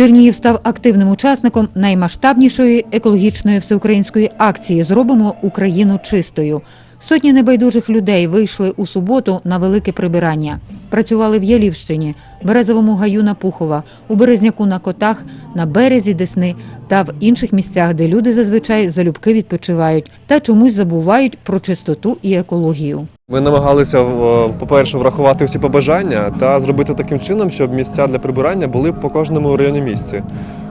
Чернігів став активним учасником наймасштабнішої екологічної всеукраїнської акції Зробимо Україну чистою. Сотні небайдужих людей вийшли у суботу на велике прибирання. Працювали в Ялівщині, Березовому гаю на Пухова, у Березняку на Котах, на березі Десни та в інших місцях, де люди зазвичай залюбки відпочивають та чомусь забувають про чистоту і екологію. Ми намагалися, по-перше, врахувати всі побажання та зробити таким чином, щоб місця для прибирання були по кожному районі місці.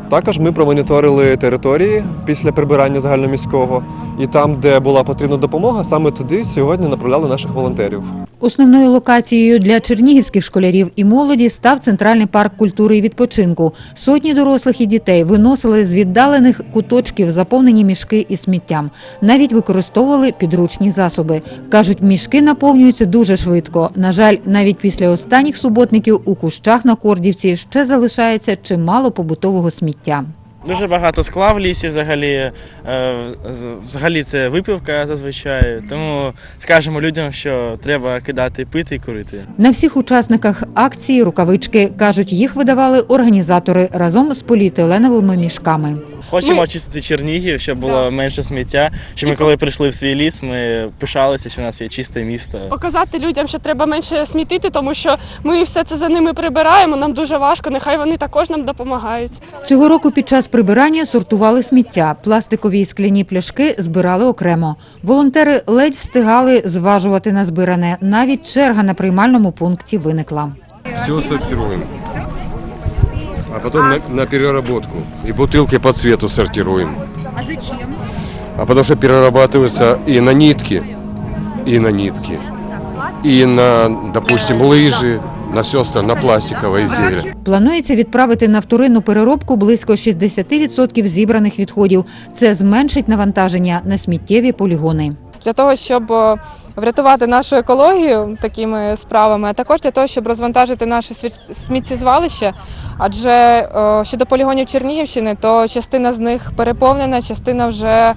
Також ми промоніторили території після прибирання загальноміського, і там, де була потрібна допомога, саме туди сьогодні направляли наших волонтерів. Основною локацією для чернігівських школярів і молоді став центральний парк культури і відпочинку. Сотні дорослих і дітей виносили з віддалених куточків заповнені мішки із сміттям. Навіть використовували підручні засоби. кажуть, мішки наповнюються дуже швидко. На жаль, навіть після останніх суботників у кущах на Кордівці ще залишається чимало побутового сміття. Дуже багато скла в лісі взагалі. е, Взагалі це випивка зазвичай. Тому скажемо людям, що треба кидати пити і курити. На всіх учасниках акції рукавички кажуть, їх видавали організатори разом з поліетиленовими мішками. Хочемо Ми- очистити Чернігів, щоб було менше сміття. Щоб ми, коли прийшли в свій ліс, ми пишалися, що у нас є чисте місто. Показати людям, що треба менше смітити, тому що ми все це за ними прибираємо. Нам дуже важко. Нехай вони також нам допомагають. Цього року під час прибирання сортували сміття. Пластикові і скляні пляшки збирали окремо. Волонтери ледь встигали зважувати на збиране. Навіть черга на приймальному пункті виникла. Все сортируем А потом на, на переработку. И бутылки по цвету сортируем. А зачем? А потому что перерабатываются и на нитки, и на нитки, и на, допустим, лыжи, на все остальное, на пластиковые изделия. Планується відправити на вторинну переробку близько 60% зібраних відходів. Це зменшить навантаження на сміттєві полігони. для того, щоб е, врятувати нашу екологію такими справами, а також для того, щоб розвантажити наше сміттєзвалище. Адже е, щодо полігонів Чернігівщини, то частина з них переповнена, частина вже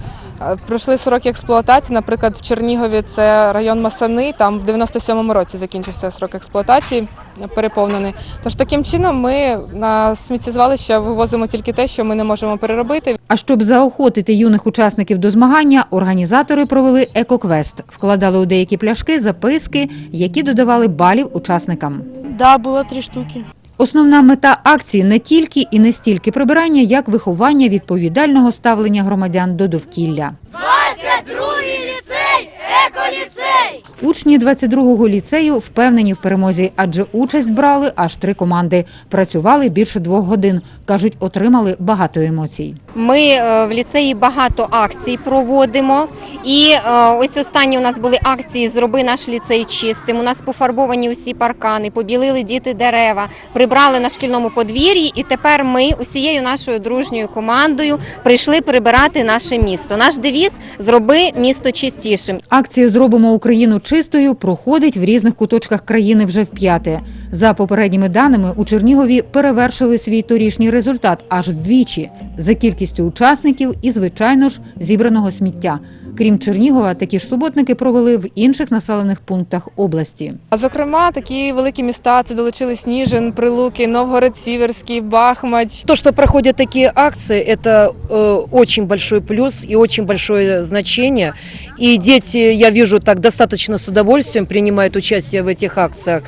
е, пройшли сроки експлуатації. Наприклад, в Чернігові це район Масани, там в 97-му році закінчився срок експлуатації е, переповнений. Тож таким чином ми на сміттєзвалище вивозимо тільки те, що ми не можемо переробити. А щоб заохотити юних учасників до змагання, організатори провели екоквест. Вкладали у деякі пляшки записки, які додавали балів учасникам. Да, було три штуки. Основна мета акції не тільки і не стільки прибирання, як виховання відповідального ставлення громадян до довкілля. 22-й ліцей, еколіцей! Учні 22-го ліцею впевнені в перемозі, адже участь брали аж три команди. Працювали більше двох годин. кажуть, отримали багато емоцій. Ми е, в ліцеї багато акцій проводимо. І е, ось останні у нас були акції Зроби наш ліцей чистим. У нас пофарбовані усі паркани, побілили діти дерева, прибрали на шкільному подвір'ї. І тепер ми усією нашою дружньою командою прийшли прибирати наше місто. Наш девіз зроби місто чистішим. Акція Зробимо Україну чистою проходить в різних куточках країни вже вп'яте. За попередніми даними, у Чернігові перевершили свій торішній результат аж вдвічі за кількістю учасників і, звичайно ж, зібраного сміття. Крім Чернігова, такі ж суботники провели в інших населених пунктах області. А зокрема, такі великі міста це долучили Сніжин, Прилуки, Новгород, Сіверський, Бахмач. То, что проходят такие акции, это э, очень большой плюс и очень большое значение. И дети, я вижу, так достаточно с удовольствием принимают участие в этих акциях.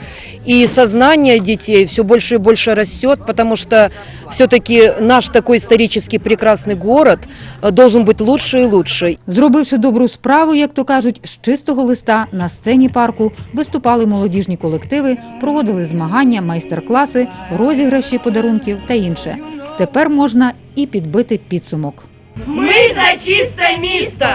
И сознание детей все больше и больше растет, потому что все-таки наш такой исторический прекрасный город э, должен быть лучше и лучше. Зробивши добру справу, як то кажуть, з чистого листа на сцені парку виступали молодіжні колективи, проводили змагання, майстер-класи, розіграші подарунків та інше. Тепер можна і підбити підсумок. Ми за чисте місто!